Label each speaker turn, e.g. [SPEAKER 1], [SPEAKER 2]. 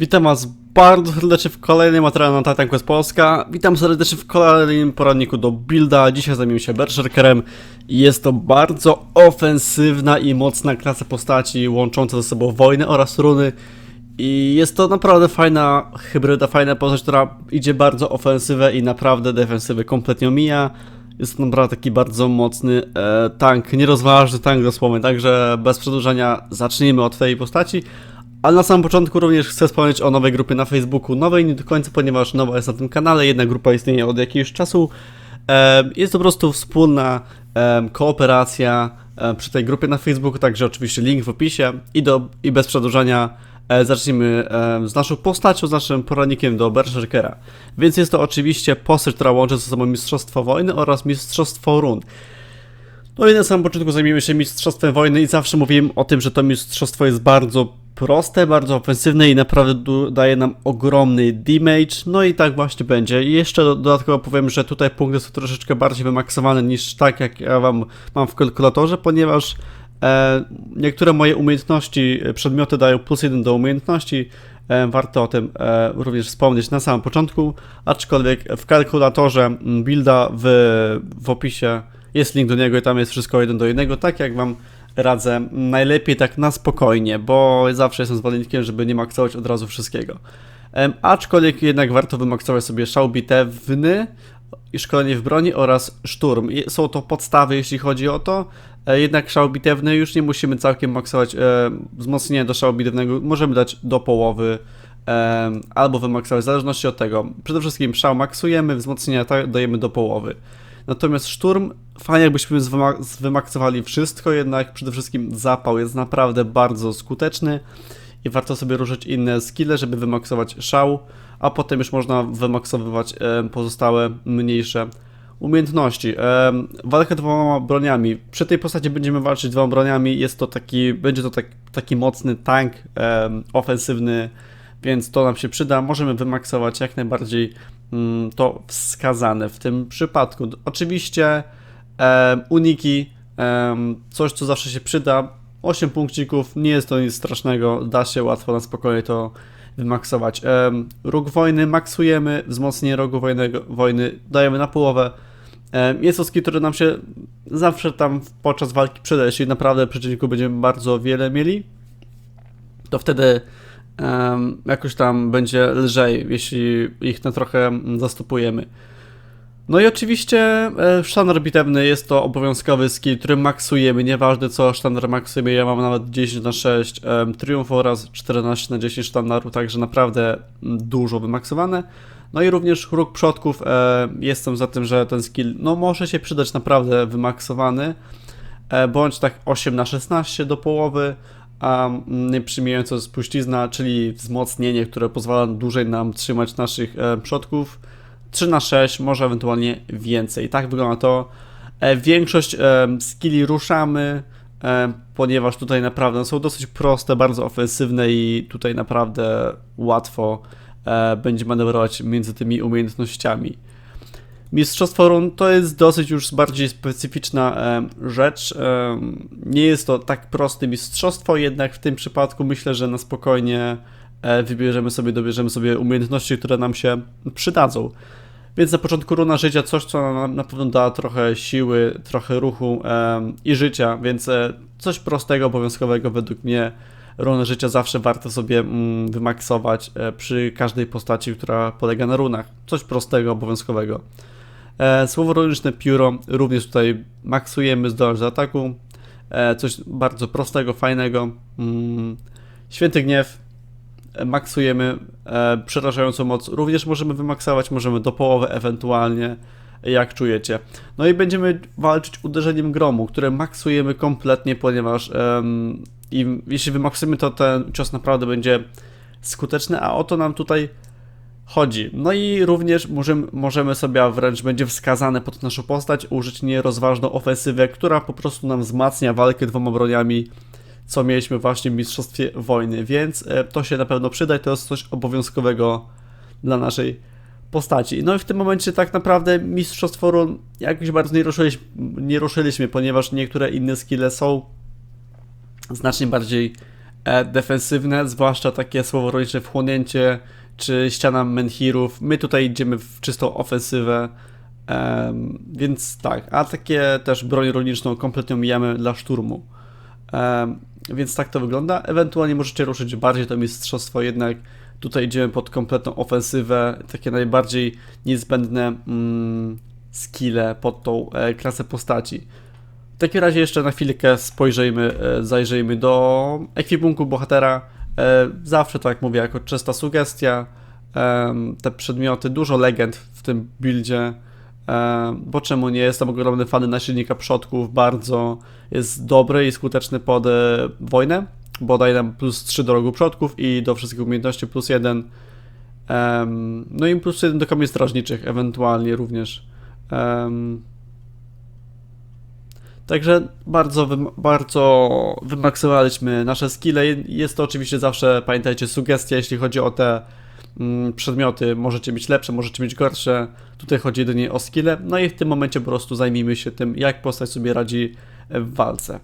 [SPEAKER 1] Witam Was bardzo serdecznie w kolejnym materiale na Titan Quest Polska. Witam serdecznie w kolejnym poradniku do builda. Dzisiaj zajmiemy się Berserkerem. Jest to bardzo ofensywna i mocna klasa postaci łącząca ze sobą wojnę oraz runy. I jest to naprawdę fajna hybryda, fajna postać, która idzie bardzo ofensywę i naprawdę defensywę kompletnie omija. Jest to naprawdę taki bardzo mocny e, tank, nierozważny tank dosłownie, także bez przedłużania zacznijmy od tej postaci. Ale na samym początku również chcę wspomnieć o nowej grupie na Facebooku. Nowej nie do końca, ponieważ nowa jest na tym kanale. Jedna grupa istnieje od jakiegoś czasu. Jest to po prostu wspólna kooperacja przy tej grupie na Facebooku, także oczywiście link w opisie. I, do, i bez przedłużania e, zacznijmy z naszą postacią, z naszym poradnikiem do Berserkera. Więc jest to oczywiście postać, która łączy ze sobą Mistrzostwo Wojny oraz Mistrzostwo Run. No i na samym początku zajmiemy się Mistrzostwem Wojny i zawsze mówiłem o tym, że to mistrzostwo jest bardzo proste, bardzo ofensywne i naprawdę daje nam ogromny damage, no i tak właśnie będzie. I jeszcze do- dodatkowo powiem, że tutaj punkty są troszeczkę bardziej wymaksowane niż tak jak ja wam mam w kalkulatorze, ponieważ e, niektóre moje umiejętności, e, przedmioty dają plus jeden do umiejętności, e, warto o tym e, również wspomnieć na samym początku, aczkolwiek w kalkulatorze mm, builda w, w opisie jest link do niego i tam jest wszystko jeden do jednego, tak jak wam radzę. Najlepiej tak na spokojnie, bo zawsze jestem zwolennikiem, żeby nie maksować od razu wszystkiego. Aczkolwiek jednak warto wymaksować sobie szał bitewny szkolenie w broni oraz szturm. Są to podstawy, jeśli chodzi o to. E, Jednak szał bitewny już nie musimy całkiem maksować e, wzmocnienia do szału bitewnego. Możemy dać do połowy albo wymaksować, w zależności od tego. Przede wszystkim szał maksujemy, wzmocnienia dajemy do połowy. Natomiast szturm, fajnie jakbyśmy zwymaksowali wszystko, jednak przede wszystkim zapał jest naprawdę bardzo skuteczny i warto sobie ruszyć inne skille, żeby wymaksować szał, a potem już można wymaksowywać em, pozostałe mniejsze umiejętności. Em, walka dwoma broniami. Przy tej postaci będziemy walczyć dwoma broniami. Jest to taki, będzie to tak, taki mocny tank em, ofensywny, więc to nam się przyda. Możemy wymaksować jak najbardziej to wskazane w tym przypadku. Oczywiście em, uniki, em, coś co zawsze się przyda. 8 punkcików, nie jest to nic strasznego, da się łatwo na spokojnie to wymaksować. Em, róg wojny maksujemy, wzmocnienie rogu wojnego, wojny dajemy na połowę. Em, Jest to skill, który nam się zawsze tam podczas walki przyda, jeśli naprawdę przeciwników będziemy bardzo wiele mieli, to wtedy jakoś tam będzie lżej, jeśli ich na trochę zastopujemy. No i oczywiście e, sztandar bitewny jest to obowiązkowy skill, który maksujemy, nieważne co sztandar maksujemy, ja mam nawet 10 na 6 em, triumf oraz 14 na 10 sztandaru, także naprawdę dużo wymaksowane. No i również róg przodków, e, jestem za tym, że ten skill no może się przydać naprawdę wymaksowany, e, bądź tak 8 na 16 do połowy, a mm, przymijająca spuścizna, czyli wzmocnienie, które pozwala dłużej nam trzymać naszych e, przodków. 3 na 6, może ewentualnie więcej. Tak wygląda to. E, Większość e, skilli ruszamy, ponieważ tutaj naprawdę są dosyć proste, bardzo ofensywne i tutaj naprawdę łatwo będzie manewrować między tymi umiejętnościami. Mistrzostwo run to jest dosyć już bardziej specyficzna e, rzecz. E, nie jest to tak proste mistrzostwo, jednak w tym przypadku myślę, że na spokojnie e, wybierzemy sobie, dobierzemy sobie umiejętności, które nam się przydadzą. Więc na początku runa życia coś, co nam na pewno da trochę siły, trochę ruchu i życia, więc coś prostego, obowiązkowego według mnie runę życia zawsze warto sobie mm, wymaksować przy każdej postaci, która polega na runach. Coś prostego, obowiązkowego. E, słowo runiczne pióro również tutaj maksujemy zdolność do ataku. E, coś bardzo prostego, fajnego. Mm, święty gniew maksujemy e, przerażającą moc. Również możemy wymaksować, możemy do połowy ewentualnie, jak czujecie. No i będziemy walczyć uderzeniem gromu, które maksujemy kompletnie, ponieważ em, im, jeśli wymaksujemy, to ten cios naprawdę będzie skuteczny, a o to nam tutaj chodzi. No i również możemy, możemy sobie, a wręcz będzie wskazane pod naszą postać, użyć nierozważną ofensywę, która po prostu nam wzmacnia walkę dwoma broniami, co mieliśmy właśnie w Mistrzostwie Wojny, więc e, to się na pewno przyda i to jest coś obowiązkowego dla naszej postaci. No i w tym momencie tak naprawdę Mistrzostwo Run jakoś bardzo nie ruszyliśmy, nie ruszyliśmy ponieważ niektóre inne skille są znacznie bardziej e, defensywne, zwłaszcza takie słoworoliczne wchłonięcie czy ściana menhirów. My tutaj idziemy w czystą ofensywę, em, więc tak, a takie też broń rolniczą kompletnie omijamy dla szturmu. Em, więc tak to wygląda. Ewentualnie możecie ruszyć bardziej to mistrzostwo, jednak tutaj idziemy pod kompletną ofensywę, takie najbardziej niezbędne mm, skille pod tą e, klasę postaci. W takim razie jeszcze na chwilkę spojrzyjmy, e, zajrzyjmy do ekwipunku bohatera. E, Zawsze, tak jak mówię, jako czysta sugestia. Te przedmioty, dużo legend w tym buildzie. Bo czemu nie? Jestem ogromny fan nasilnika przodków, bardzo jest dobry i skuteczny pod e, wojnę, bo daje nam plus 3 do rogu przodków i do wszystkich umiejętności plus 1. Em, No i plus 1 do kamieni strażniczych, ewentualnie również. Także bardzo, bardzo wymaksowaliśmy nasze skille. Jest to oczywiście zawsze, pamiętajcie, sugestia, jeśli chodzi o te mm, przedmioty. Możecie mieć lepsze, możecie mieć gorsze. Tutaj chodzi jedynie o skille. No i w tym momencie po prostu zajmijmy się tym, jak postać sobie radzi w walce.